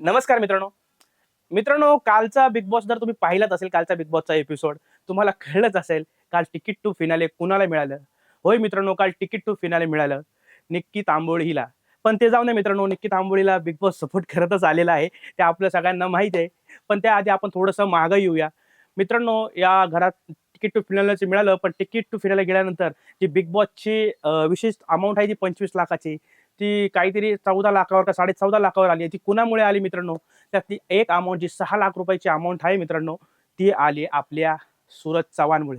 नमस्कार मित्रांनो. मित्रांनो कालचा बिग बॉस जर तुम्ही पाहिलाच असेल कालचा बिग बॉसचा एपिसोड तुम्हाला कळलंच असेल काल तिकीट टू फिनाले कुणाला मिळालं? होय मित्रांनो काल तिकीट टू फिनाले मिळालं. निक्की तांबोळीला. पण ते जाऊ नये मित्रांनो निक्की तांबोळीला बिग बॉस सपोर्ट करतच आलेला आहे. ते आपल्या सगळ्यांना माहीत आहे. पण त्याआधी आपण थोडंसं मागं येऊया. मित्रांनो या घरात तिकीट टू फिनालचे मिळालं पण तिकीट टू फिनाले गेल्यानंतर जी बिग बॉसची विशेष अमाऊंट आहे ती पंचवीस लाखाची. ती काहीतरी चौदा लाखावर का साडे चौदा लाखावर आली ती कुणामुळे आली मित्रांनो? त्यातली एक अमाऊंट जी सहा लाख रुपयाची अमाऊंट आहे मित्रांनो ती आली आपल्या सूरज चव्हाणमुळे.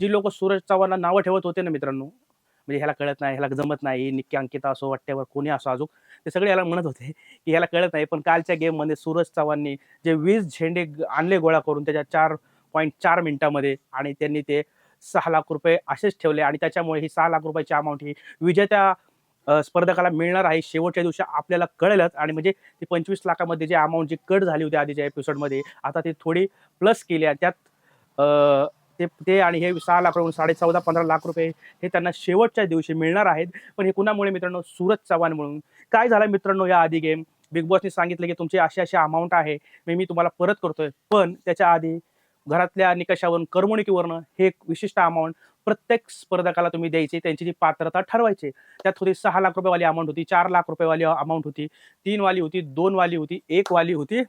जी लोक सूरज चव्हाणला नावं ठेवत होते ना मित्रांनो म्हणजे ह्याला कळत नाही ह्याला जमत नाही निक्की अंकिता असो वाट्यावर कोणी असो अजून ते सगळे याला म्हणत होते की ह्याला कळत नाही. पण कालच्या गेममध्ये सूरज चव्हाणनी जे वीस झेंडे आणले गोळा करून त्याच्या चार पॉईंट चार मिनिटामध्ये आणि त्यांनी ते सहा लाख रुपये असेच ठेवले आणि त्याच्यामुळे ही सहा लाख रुपयाची अमाऊंट ही विजेत्या स्पर्धकाला मिळणार आहे. शेवटच्या दिवशी आपल्याला कळेलच. आणि म्हणजे ती पंचवीस लाखामध्ये जे अमाऊंट जी कट झाली होती आधीच्या एपिसोडमध्ये आता ते थोडी प्लस केली आहे. त्यात ते ते आणि हे सहा लाख रुपये साडे चौदा पंधरा लाख रुपये हे त्यांना शेवटच्या दिवशी मिळणार आहेत. पण हे कुणामुळे मित्रांनो? सूरज चव्हाण म्हणून. काय झालं मित्रांनो या आधी गेम बिग बॉसने सांगितलं की तुमची अशी अशी अमाऊंट आहे. मी मी तुम्हाला परत करतोय. पण त्याच्या आधी घरातल्या निकषावरून करमणुकीवरनं हे एक विशिष्ट अमाऊंट प्रत्येक स्पर्धकाला तुम्ही द्यायचे त्यांची जी पात्रता ठरवायची त्यात होती सहा लाख रुपयेवाली अमाऊंट होती चार लाख रुपयेवाली अमाऊंट होती तीन वाली होती दोन वाली होती एक वाली होती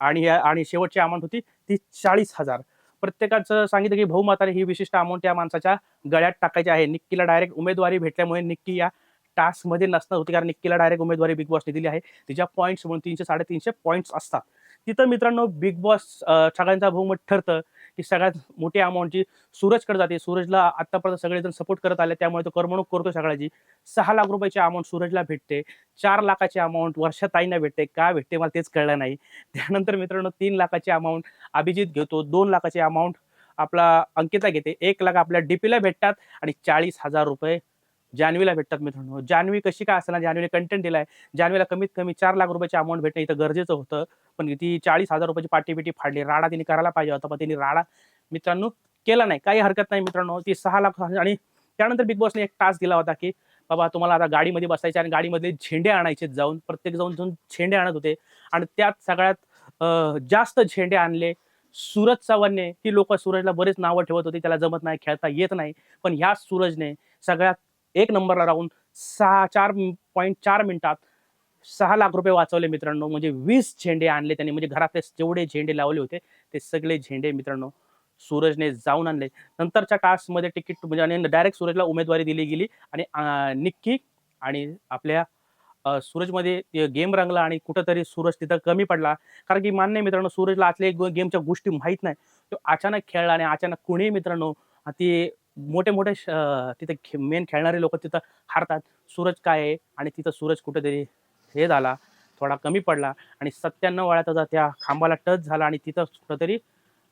आणि या- आणि शेवटची अमाऊंट होती ती चाळीस हजार. प्रत्येकाचं सांगितलं की बहुमाताने ही विशिष्ट अमाऊंट त्या माणसाच्या गळ्यात टाकायची आहे. निक्कीला डायरेक्ट उमेदवारी भेटल्यामुळे निक्की या टास्कमध्ये नसणार होती कारण निक्कीला डायरेक्ट उमेदवारी बिग बॉसने दिली आहे. तिच्या पॉईंट्स म्हणून तीनशे साडेतीनशे पॉईंट्स असतात. तिथं मित्रांनो बिग बॉस सगळ्यांचा बहुमत ठरतं की सगळ्यात मोठी अमाऊंटची सूरजकडे जाते सूरजला आतापर्यंत सगळेजण सपोर्ट करत आले त्यामुळे तो करमणूक करतो सगळ्याची. सहा लाख रुपयाची अमाऊंट सूरजला भेटते चार लाखाची अमाऊंट वर्षाताईंना भेटते. का भेटते मला तेच कळलं नाही. त्यानंतर मित्रांनो तीन लाखाची अमाऊंट अभिजित घेतो दोन लाखाची अमाऊंट आपला अंकिता घेते. एक लाख आपल्या डीपीला भेटतात आणि चाळीस हजार रुपये जान्हवीला भेटतात मित्रांनो. जान्हवी कशी काय असणार जान्हवीने कंटेंट दिलाय. जान्हवीला कमीत कमी चार लाख रुपयाची अमाऊंट भेटणं इथं गरजेचं होतं. पण ती चाळीस हजार रुपयाची पाठीपिटी फाडली. राडा तिने करायला पाहिजे होता पण तिने राडा मित्रांनो केला नाही. काही हरकत नाही मित्रांनो. ती सहा लाख आणि त्यानंतर बिग बॉसने एक टास्क दिला होता की बाबा तुम्हाला आता गाडीमध्ये बसायचे आणि गाडीमध्ये झेंडे आणायचे जाऊन. प्रत्येक जाऊन जाऊन झेंडे आणत होते. आणि त्यात सगळ्यात जास्त झेंडे आणले सूरज चव्हाणने. ती लोक सूरजला बरेच नावं ठेवत होती. त्याला जमत नाही खेळता येत नाही. पण ह्या सूरजने सगळ्यात एक नंबरला राहून सहा चार पॉईंट चार मिनिटात सहा लाख रुपये वाचवले मित्रांनो. म्हणजे वीस झेंडे आणले त्यांनी. म्हणजे घरातले जेवढे झेंडे लावले होते ते सगळे झेंडे मित्रांनो सूरजने जाऊन आणले. नंतरच्या टास्कमध्ये तिकीट म्हणजे आणि डायरेक्ट सूरजला उमेदवारी दिली गेली. आणि निक्की आणि आपल्या सूरजमध्ये गेम रंगला आणि कुठंतरी सूरज तिथं कमी पडला. कारण की मान्य मित्रांनो सूरजला आतल्या एक गेमच्या गोष्टी माहीत नाही. तो अचानक खेळला आणि अचानक कुणीही मित्रांनो ती ते मोठे मोठे श- तिथे मेन खेळणारे लोक तिथं हारतात. सूरज काय आहे? आणि तिथं सूरज कुठेतरी हे झाला थोडा कमी पडला आणि सत्त्याण्णव वेळा त्याचा त्या खांबाला टच झाला आणि तिथं कुठंतरी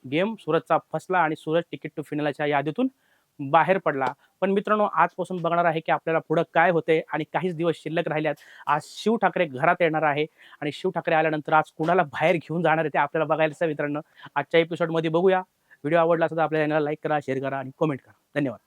गेम सूरजचा फसला आणि सूरज तिकीट टू फिनालच्या यादीतून बाहेर पडला. पण मित्रांनो आजपासून बघणार आहे की आपल्याला पुढं काय होते आणि काहीच दिवस शिल्लक राहिल्यात. आज शिव ठाकरे घरात येणार आहे आणि शिव ठाकरे आल्यानंतर आज कुणाला बाहेर घेऊन जाणार आहे ते आपल्याला बघायचं मित्रांनो. आजच्या एपिसोडमध्ये बघूया. व्हिडिओ आवडला असेल तर आपल्या चॅनलला लाईक करा शेअर करा आणि कमेंट करा. धन्यवाद.